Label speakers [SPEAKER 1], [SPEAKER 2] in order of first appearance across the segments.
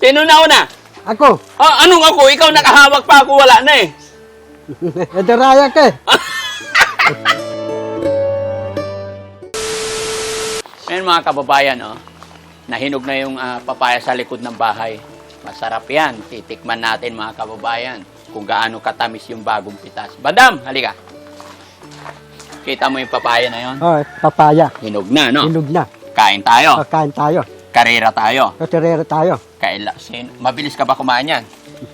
[SPEAKER 1] Sino na una?
[SPEAKER 2] Ako.
[SPEAKER 1] Ah, anong ako? Ikaw nakahawak pa ako, wala na eh.
[SPEAKER 2] Nadaraya ka eh.
[SPEAKER 1] Ngayon mga kababayan, oh, nahinog na yung ah, papaya sa likod ng bahay. Masarap yan. Titikman natin mga kababayan kung gaano katamis yung bagong pitas. Badam, halika. Kita mo yung papaya na yon?
[SPEAKER 2] Oh, papaya.
[SPEAKER 1] Hinog na, no?
[SPEAKER 2] Hinog na.
[SPEAKER 1] Kain tayo.
[SPEAKER 2] Kakain tayo.
[SPEAKER 1] Karera tayo.
[SPEAKER 2] Katerera tayo.
[SPEAKER 1] Kaila, sin, mabilis ka ba kumain yan?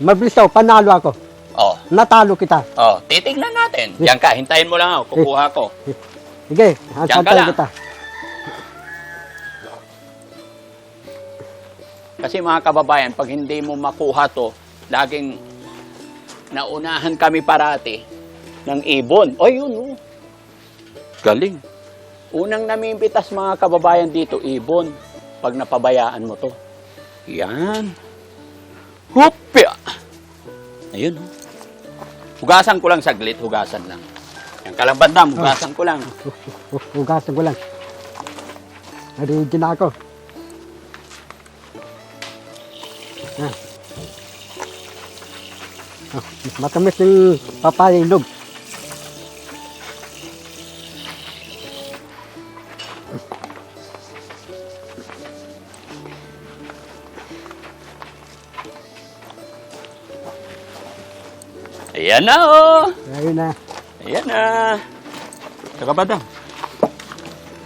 [SPEAKER 2] Mabilis daw, panalo ako.
[SPEAKER 1] Oh,
[SPEAKER 2] Natalo kita.
[SPEAKER 1] oh, titignan natin. Diyan ka, hintayin mo lang ako, kukuha ko.
[SPEAKER 2] Sige,
[SPEAKER 1] Diyan ka lang.
[SPEAKER 2] kita.
[SPEAKER 1] Kasi mga kababayan, pag hindi mo makuha to, laging naunahan kami parati ng ibon. O yun, oh. Galing. Unang namimpitas mga kababayan dito, ibon. Pag napabayaan mo to. Yan. Hupya! Ayun, oh. Hugasan ko lang saglit, hugasan lang. Yan ka lang bandam, hugasan ko lang.
[SPEAKER 2] Hugasan ko lang. Ready na ako. Ah. Ah, matamis yung papaya ilog.
[SPEAKER 1] Ayan na, oh.
[SPEAKER 2] Ayun na.
[SPEAKER 1] Ayan na. Saka bandam.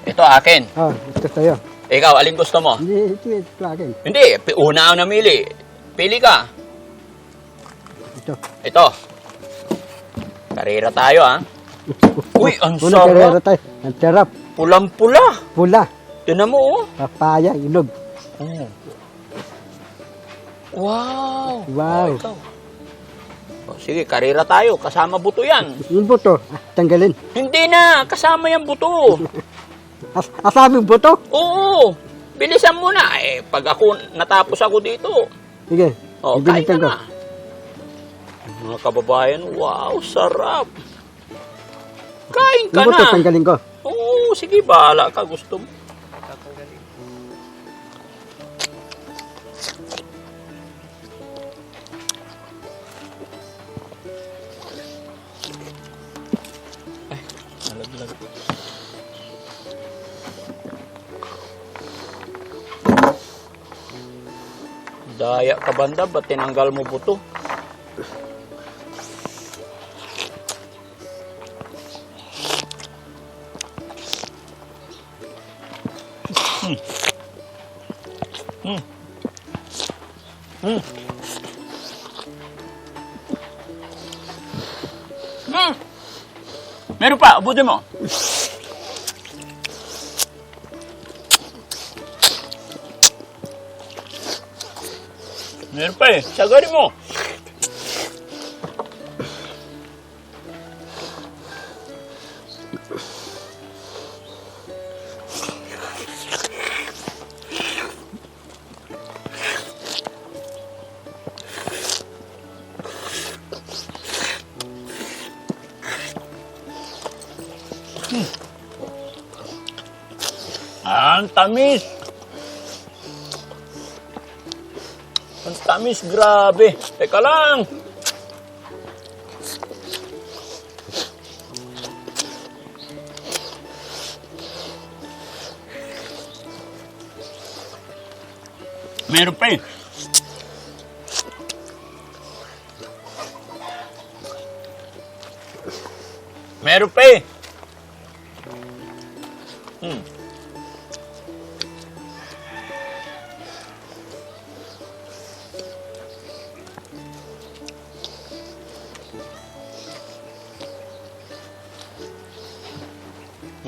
[SPEAKER 1] Ito akin.
[SPEAKER 2] Oh, ito sa'yo.
[SPEAKER 1] Ikaw, aling gusto mo?
[SPEAKER 2] Hindi, ito, ito akin.
[SPEAKER 1] Hindi, una ang namili. Pili ka.
[SPEAKER 2] Ito.
[SPEAKER 1] Ito. Karera tayo, ha? Uy, ang
[SPEAKER 2] Una,
[SPEAKER 1] sarap.
[SPEAKER 2] karera tayo. Ang sarap.
[SPEAKER 1] Pulang-pula.
[SPEAKER 2] Pula.
[SPEAKER 1] Tinan mo, oh.
[SPEAKER 2] Papaya ilog.
[SPEAKER 1] Wow.
[SPEAKER 2] Wow.
[SPEAKER 1] Oh, ikaw. Sige, karera tayo. Kasama buto yan.
[SPEAKER 2] Yung buto, tanggalin.
[SPEAKER 1] Hindi na, kasama yung buto.
[SPEAKER 2] As asaming buto.
[SPEAKER 1] Oo. Bilisan mo na. Eh, pag ako, natapos ako dito.
[SPEAKER 2] Sige.
[SPEAKER 1] Oh, kain ka na. Mga kababayan, wow, sarap. Kain ka
[SPEAKER 2] Yung buto,
[SPEAKER 1] na.
[SPEAKER 2] tanggalin ko.
[SPEAKER 1] Oo, sige, bahala ka. Gusto mo. Daya ka banda, ba't tinanggal mo buto? Hmm. Meron pa, abutin mo. Meron pa eh, sagarin mo. Ah, ang tamis. Tamis, grabe. Teka lang. Meron pa eh. Meron pa eh.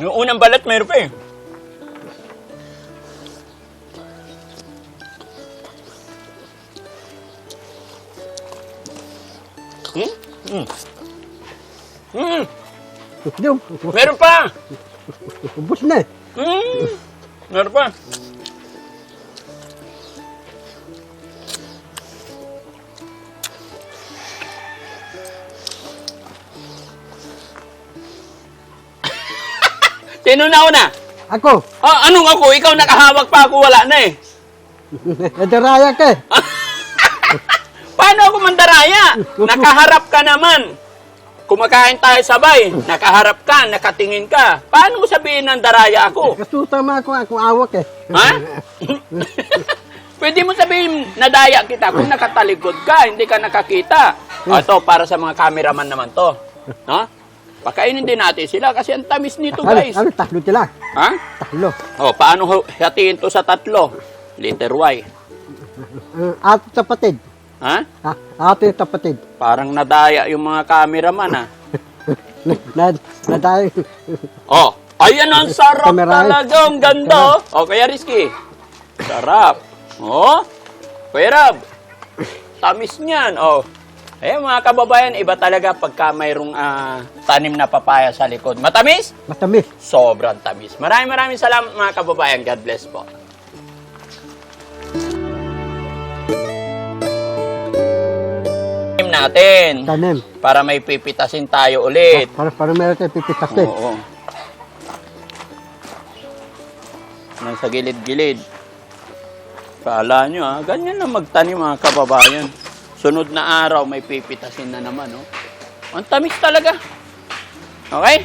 [SPEAKER 1] Yung unang balat, mayroon pa eh. Hmm? Hmm. Hmm. Meron pa!
[SPEAKER 2] ubus na eh.
[SPEAKER 1] Hmm. Meron pa. Sino na una?
[SPEAKER 2] Ako.
[SPEAKER 1] Ah, anong ako? Ikaw nakahawak pa ako, wala na eh.
[SPEAKER 2] Nadaraya ka eh.
[SPEAKER 1] Paano ako mandaraya? Nakaharap ka naman. Kumakain tayo sabay. Nakaharap ka, nakatingin ka. Paano mo sabihin ng daraya ako?
[SPEAKER 2] Kasutama ako akong awak eh.
[SPEAKER 1] Ha? Pwede mo sabihin, nadaya kita kung nakatalikod ka, hindi ka nakakita. Ito, para sa mga cameraman naman to. No? Pakainin din natin sila kasi ang tamis nito,
[SPEAKER 2] Ano,
[SPEAKER 1] guys.
[SPEAKER 2] ano, tatlo sila.
[SPEAKER 1] Ha?
[SPEAKER 2] Tatlo.
[SPEAKER 1] O, paano hatiin to sa tatlo? Letter Y.
[SPEAKER 2] Uh, ate kapatid.
[SPEAKER 1] Ha?
[SPEAKER 2] Ha? Ate kapatid.
[SPEAKER 1] Parang nadaya yung mga cameraman, ha?
[SPEAKER 2] Na, na, na dahil.
[SPEAKER 1] Oh, ayan ang sarap
[SPEAKER 2] Kamerahe.
[SPEAKER 1] talaga. Ang ganda. oh. O, Kuya Rizky. Sarap. Oh, Kuya Rab. Tamis niyan. Oh. Ayan mga kababayan, iba talaga pagka mayroong ah, tanim na papaya sa likod. Matamis?
[SPEAKER 2] Matamis.
[SPEAKER 1] Sobrang tamis. Maraming maraming salamat mga kababayan. God bless po. Natin
[SPEAKER 2] Tanim.
[SPEAKER 1] para may pipitasin tayo ulit.
[SPEAKER 2] Para, para meron tayo pipitasin.
[SPEAKER 1] Oo. Nasa gilid-gilid. Kala nyo ha, ganyan lang magtanim mga kababayan. Sunod na araw may pipitasin na naman. Oh. Ang tamis talaga. Okay?